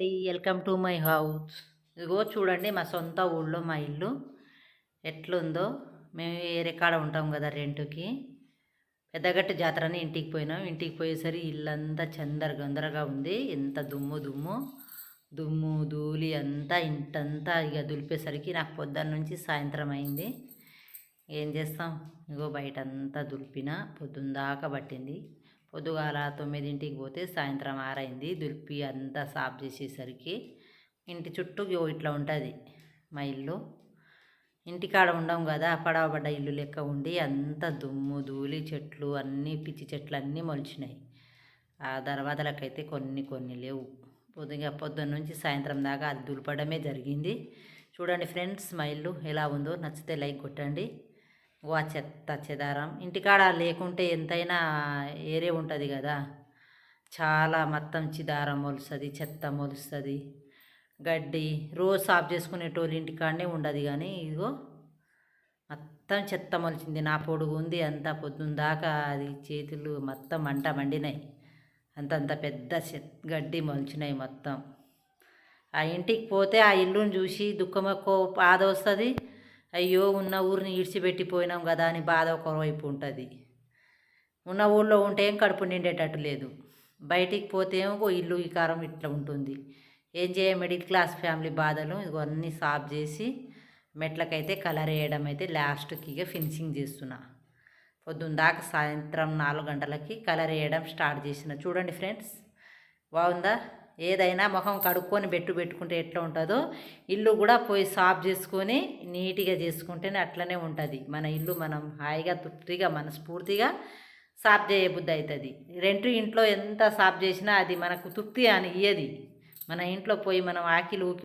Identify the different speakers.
Speaker 1: Welcome to my house. ఇదిగో చూడండి మా సొంత ఊళ్ళో మా ఇల్లు. ఎట్లుందో. మేము వేరే కాడ ఉంటాం కదా రెంట్కి. పెద్దగట్టి జాతరని ఇంటికి పోయినాం. ఇంటికి పోయేసరి ఇల్లంతా చందర గందరగా ఉంది. ఎంత దుమ్ము దుమ్ము. దుమ్ము ధూళి అంతా ఇంటంతా ఇక దులిపేసరికి నాకు పొద్దున్న నుంచి సాయంత్రం అయింది. ఏం చేస్తాం? ఇగో బయట అంతా దులిపిన పొద్దున్న దాకా పట్టింది. పొద్దుగాల తొమ్మిదింటికి పోతే సాయంత్రం ఆరైంది. దులిపి అంతా సాఫ్ చేసేసరికి ఇంటి చుట్టూ ఇట్లా ఉంటుంది మా ఇల్లు. ఇంటికాడ ఉండం కదా పడవబడ్డ ఇల్లు లెక్క ఉండి అంత దుమ్ము ధూళి చెట్లు అన్నీ పిచ్చి చెట్లు అన్నీ మొలిచినాయి. ఆ దర్వాజలకైతే కొన్ని కొన్ని లేవు. పొద్దుగా పొద్దున్న నుంచి సాయంత్రం దాకా అది దులపడమే జరిగింది. చూడండి ఫ్రెండ్స్ మా ఇల్లు ఎలా ఉందో నచ్చితే లైక్ కొట్టండి. వా చెత్త చెదారం ఇంటికాడ లేకుంటే ఎంతైనా ఏరే ఉంటుంది కదా చాలా మొత్తం చిదారం మొలుస్తుంది చెత్త మొలుస్తుంది. గడ్డి రోజు సాఫ్ చేసుకునేటోళ్ళు ఇంటికాడనే ఉండదు కానీ ఇదిగో మొత్తం చెత్త మొలిచింది. నా పొడుగు ఉంది అంతా పొద్దున్న దాకా అది చేతులు మొత్తం మంట మండినాయి. అంతంత పెద్ద గడ్డి మొలిచినాయి మొత్తం. ఆ ఇంటికి పోతే ఆ ఇల్లుని చూసి దుఃఖం ఎక్కువ బాధ వస్తుంది. అయ్యో ఉన్న ఊరిని ఇడిచిపెట్టిపోయినాం కదా అని బాధ ఒకవైపు ఉంటుంది. ఉన్న ఊళ్ళో ఉంటే ఏం కడుపు నిండేటట్టు లేదు. బయటికి పోతే ఏమో ఇల్లు వికారం ఇట్లా ఉంటుంది. ఏం చేయ మిడిల్ క్లాస్ ఫ్యామిలీ బాధలు ఇవన్నీ సాఫ్ చేసి మెట్లకైతే కలర్ వేయడం అయితే లాస్ట్కి ఇక ఫినిషింగ్ చేస్తున్నా. పొద్దున్న దాకా సాయంత్రం నాలుగు గంటలకి కలర్ వేయడం స్టార్ట్ చేసిన. చూడండి ఫ్రెండ్స్ బాగుందా? ఏదైనా ముఖం కడుక్కొని బెట్టు పెట్టుకుంటే ఎట్లా ఉంటుందో ఇల్లు కూడా పోయి సాఫ్ చేసుకొని నీట్గా చేసుకుంటేనే అట్లనే ఉంటుంది. మన ఇల్లు మనం హాయిగా తృప్తిగా మనస్ఫూర్తిగా సాఫ్ చేయబుద్ధి అవుతుంది రెంట్ ఇంట్లో ఎంత సాఫ్ చేసినా అది మనకు తృప్తి అని ఇయ్యది. మన ఇంట్లో పోయి మనం ఆకిలు ఊకి